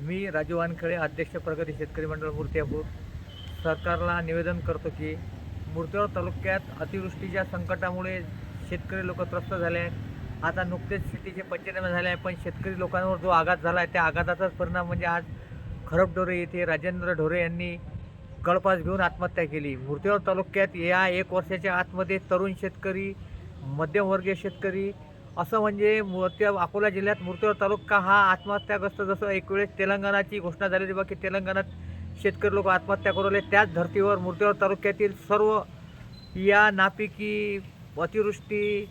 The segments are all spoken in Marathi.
मी राजू वानखळे अध्यक्ष प्रगती शेतकरी मंडळ मूर्त्यापूर. सरकारला निवेदन करतो की मूर्तिजापूर तालुक्यात अतिवृष्टीच्या संकटामुळे शेतकरी लोक त्रस्त झाले आहेत. आता नुकतेच शेतीचे पंचनामे झाले आहे पण शेतकरी लोकांवर जो आघात झाला आहे त्या आघाताचाच परिणाम म्हणजे आज खरपडोरे येथे राजेंद्र ढोरे यांनी गळपास घेऊन आत्महत्या केली. मूर्तिजापूर तालुक्यात या एक वर्षाच्या आतमध्ये तरुण शेतकरी मध्यमवर्गीय शेतकरी असं म्हणजे मूर्ती अकोला जिल्ह्यात मूर्तीवर तालुका हा आत्महत्याग्रस्त. जसं एक वेळेस तेलंगणाची घोषणा झालेली होती बा की तेलंगणात शेतकरी लोक आत्महत्या करवले त्याच धर्तीवर मूर्तीवर तालुक्यातील सर्व या नापिकी अतिवृष्टी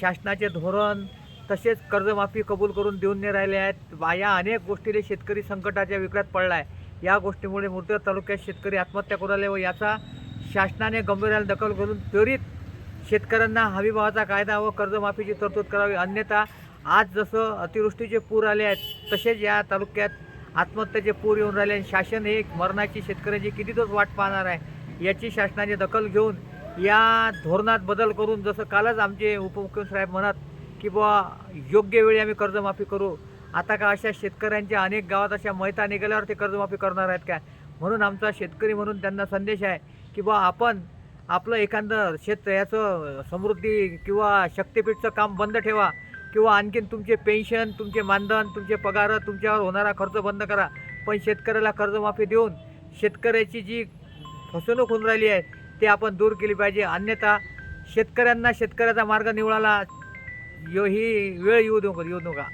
शासनाचे धोरण तसेच कर्जमाफी कबूल करून देऊन नाही राहिले आहेत. या अनेक गोष्टीने शेतकरी संकटाच्या विक्रात पडला आहे या गोष्टीमुळे मूर्तीवर तालुक्यात शेतकरी आत्महत्या करू लागले व याचा शासनाने गंभीराने दखल करून त्वरित शेतकऱ्यांना हमीभावाचा कायदा व कर्जमाफीची तरतूद करावी. अन्यथा आज जसं अतिवृष्टीचे पूर आले आहेत तसेच या तालुक्यात आत्महत्येचे पूर येऊन राहिले आणि शासन हे मरणाची शेतकऱ्याची किती दिवस वाट पाहणार आहे याची शासनाने दखल घेऊन या धोरणात बदल करून जसं कालच आमचे उपमुख्यमंत्री साहेब म्हणत की बुवा योग्य वेळी आम्ही कर्जमाफी करू. आता का अशा शेतकऱ्यांच्या अनेक गावात अशा मैता निघाल्यावर ते कर्जमाफी करणार आहेत काय म्हणून आमचा शेतकरी म्हणून त्यांना संदेश आहे की बुवा आपण आपलं एखादं शेत याचं समृद्धी किंवा शक्तीपीठचं काम बंद ठेवा. किंवा आणखीन तुमचे पेन्शन तुमचे मानधन तुमचे पगार तुमच्यावर होणारा खर्च बंद करा. पण शेतकऱ्याला कर्जमाफी देऊन शेतकऱ्याची जी फसवणूक होऊन राहिली आहे ते आपण दूर केली पाहिजे. अन्यथा शेतकऱ्यांना शेतकऱ्याचा मार्ग निवडायला यो ही वेळ येऊ देऊ येऊ नका.